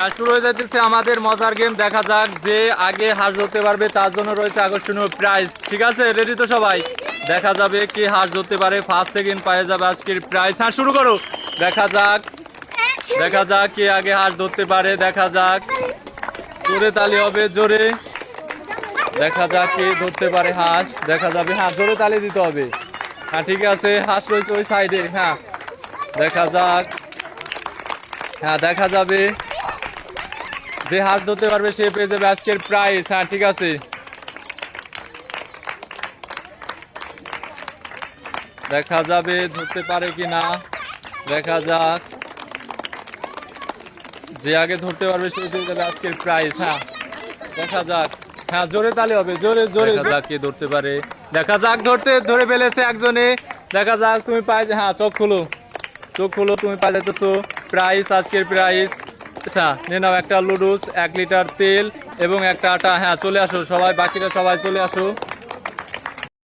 শুরু হয়ে যাচ্ছে আমাদের মজার গেম দেখা যাক যে আগে হাঁস ধরতে পারবে, তার জন্য রয়েছে আকর্ষণীয় প্রাইজ ঠিক আছে রেডি তো সবাই? দেখা যাবে কে হাঁস ধরতে পারে। ফার্স্ট সেকেন্ড পায়ে যাবে আজকের প্রাইজ হ্যাঁ শুরু করো। দেখা যাক। দেখা যাক কে আগে হাঁস ধরতে পারে। দেখা যাক। জোরে তালি হবে, জোরে। দেখা যাক কে ধরতে পারে হাঁস দেখা যাবে হ্যাঁ জোরে তালি দিতে হবে। হ্যাঁ ঠিক আছে হাঁস রয়েছে ওই সাইডে হ্যাঁ। দেখা যাক। হ্যাঁ দেখা যাবে। যে হাঁস ধরতে পারবে সে পেয়ে যাবে আজকের প্রাইস হ্যাঁ ঠিক আছে। দেখা যাবে ধরতে পারে কি না দেখা যাক। যে আগে ধরতে পারবে সে পেয়ে যাবে আজকের প্রাইস হ্যাঁ দেখা যাক। হ্যাঁ জোরে তালে হবে জোরে জোরে। দেখা যাক কে ধরতে পারে। দেখা যাক ধরতে ধরে ফেলেছে একজনে। দেখা যাক তুমি পাই হ্যাঁ চোখ খুলো। চোখ খুলো তুমি পাই যেতেছো প্রাইস আজকের প্রাইস আচ্ছা নিয়ে নাও একটা লুডুস এক লিটার তেল এবং একটা আটা। হ্যাঁ চলে আসো সবাই, বাকিটা সবাই চলে আসো।